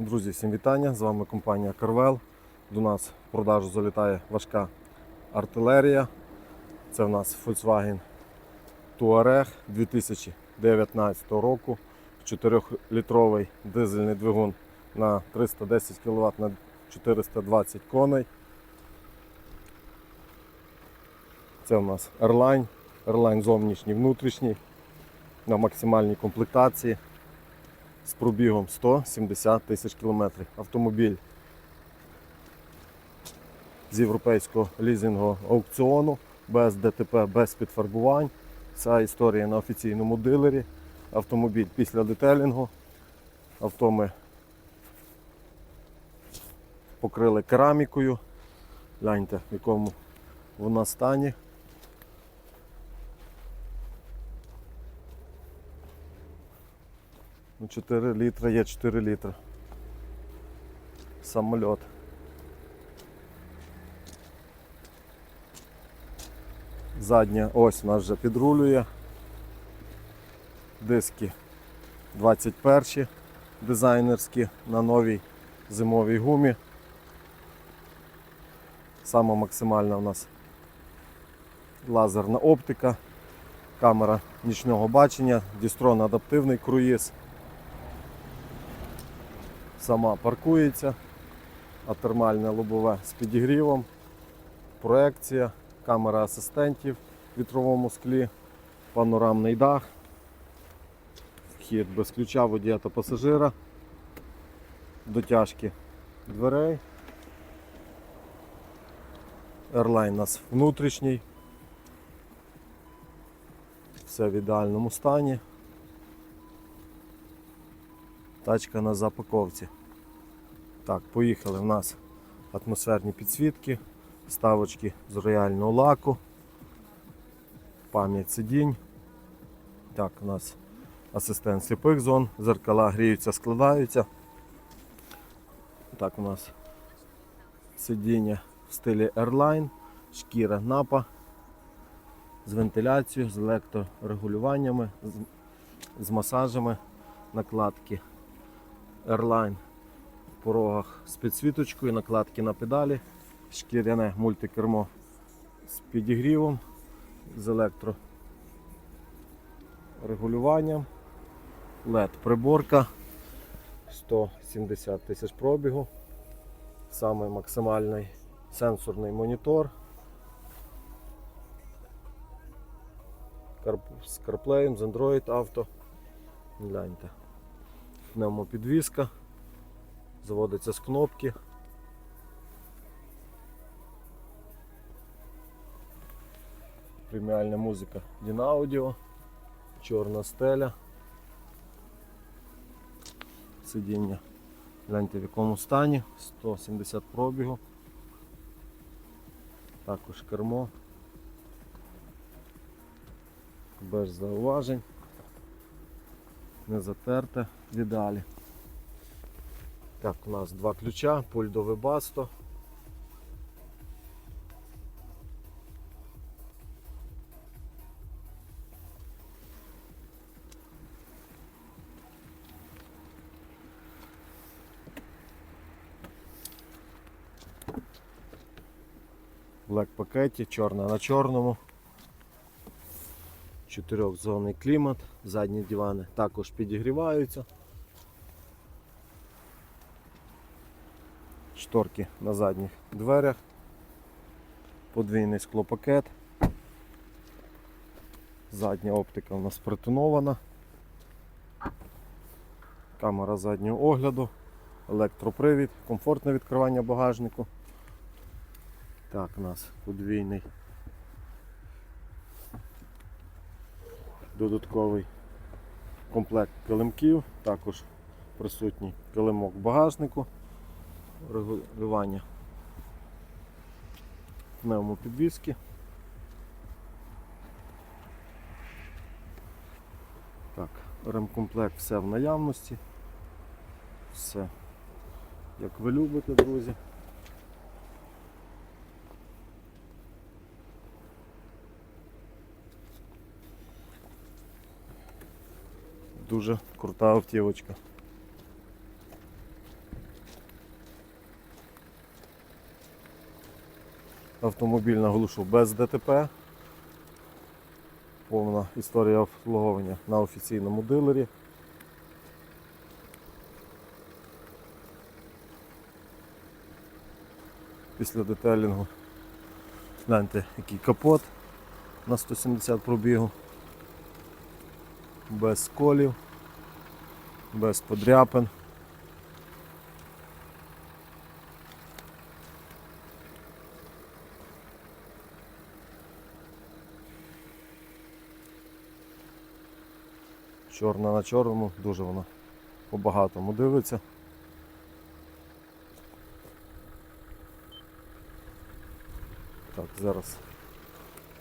Друзі, всім вітання! З вами компанія Carvel. До нас в продажу залітає важка артилерія. Це в нас Volkswagen Touareg 2019 року. 4-літровий дизельний двигун на 310 кВт на 420 коней. Це у нас Airline. Airline зовнішній, внутрішній на максимальній комплектації з пробігом 170 тисяч кілометрів. Автомобіль з європейського лізингового аукціону, без ДТП, без підфарбувань. Ця історія на офіційному дилері. Автомобіль після детелінгу. Авто ми покрили керамікою. Гляньте, в якому вона стані. 4 літра є 4 літра. Самольот. Задня ось у нас вже підрулює. Диски 21 дизайнерські на новій зимовій гумі. Сама максимальна у нас лазерна оптика, камера нічного бачення, Дістрон адаптивний круїз. Сама паркується, а термальне лобове з підігрівом, проекція, камера асистентів в вітровому склі, панорамний дах, вхід без ключа водія та пасажира, дотяжки дверей. Airline у нас внутрішній. Все в ідеальному стані. Тачка на запаковці. Так, поїхали. У нас атмосферні підсвітки, ставочки з рояльного лаку, пам'ять сидінь. Так, у нас асистент сліпих зон, зеркала гріються, складаються. Так, у нас сидіння в стилі Airline, шкіра напа з вентиляцією, з електрорегулюваннями, з, з масажами, накладки Airline в порогах з підсвіточкою, накладки на педалі, шкіряне мультикермо з підігрівом, з електрорегулюванням, LED приборка 170 тисяч пробігу, самий максимальний сенсорний монітор. З CarPlay, з Android Auto. Гляньте. Пневмопідвізка. Заводиться з кнопки. Преміальна музика Дінаудіо, чорна стеля. Сидіння. Гляньте в якому стані, 170 пробігу. Також кермо. Без зауважень. Не затерте в ідеалі. Так, у нас два ключа, пульт до вебасто. Black пакеті, чорна на чорному. Чотирьохзонний клімат, задні дивани також підігріваються. Шторки на задніх дверях, подвійний склопакет. Задня оптика у нас притонована. Камера заднього огляду, електропривід, комфортне відкривання багажнику. Так, у нас подвійний додатковий комплект килимків, також присутній килимок багажнику, регулювання пневмопідвіски. Так, ремкомплект все в наявності. Все, як ви любите, друзі. Дуже крута автівочка. Автомобіль наголошу без ДТП. Повна історія обслуговування на офіційному дилері. Після детелінгу. Гляньте, який капот на 170 пробігу. Без сколів, без подряпин. Чорна на чорному, дуже вона по-багатому дивиться. Так, зараз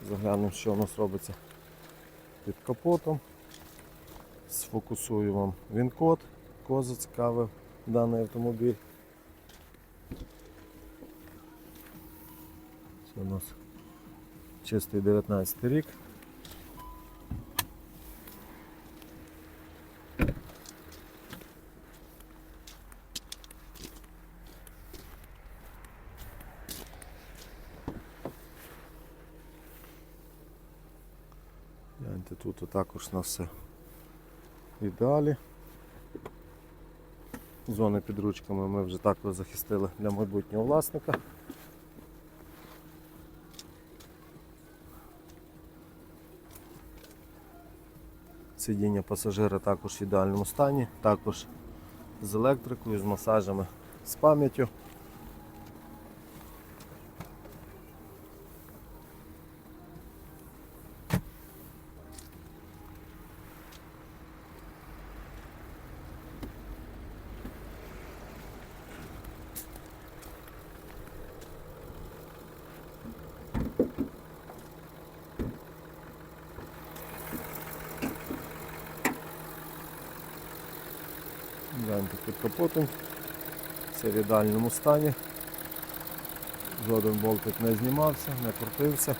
заглянемо, що у нас робиться під капотом. Сфокусую вам він-код, кого зацікавив даний автомобіль. Це у нас чистий 19 рік. Гляньте, тут також на все в ідеалі. Зони під ручками ми вже також захистили для майбутнього власника. Сидіння пасажира також в ідеальному стані, також з електрикою, з масажами, з пам'яттю. Гляньте під капотом. Все в ідеальному стані. Жоден болтик не знімався, не крутився.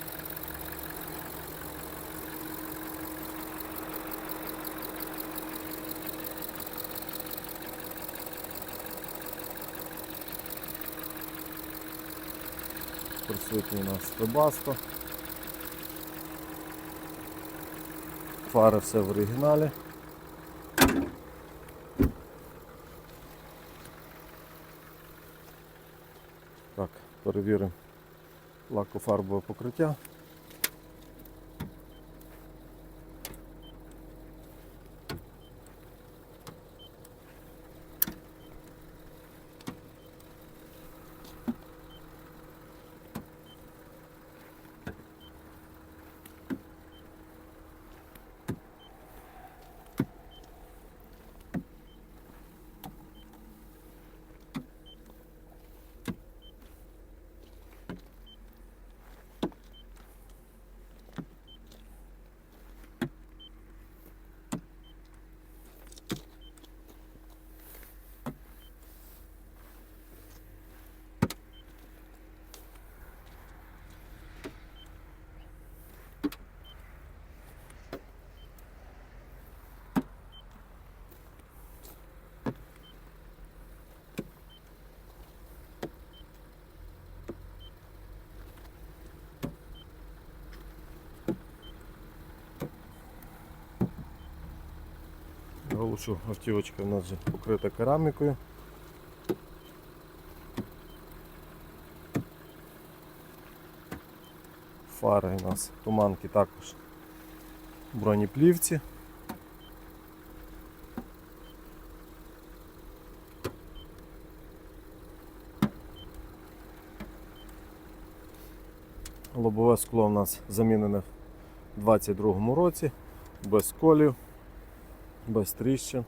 Присутній у нас Тобасто. Фари все в оригіналі. Так, перевіримо лакофарбове покриття. Галушу автівочка у нас вже покрита керамікою. Фари у нас туманки також в бронеплівці. Лобове скло у нас замінене в 22-му році, без колів без тріщин.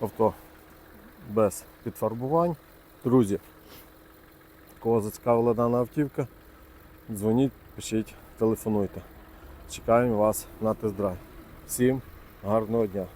Авто без підфарбувань. Друзі, кого зацікавила дана автівка, дзвоніть, пишіть, телефонуйте. Чекаємо вас на тест-драйв. Всім гарного дня!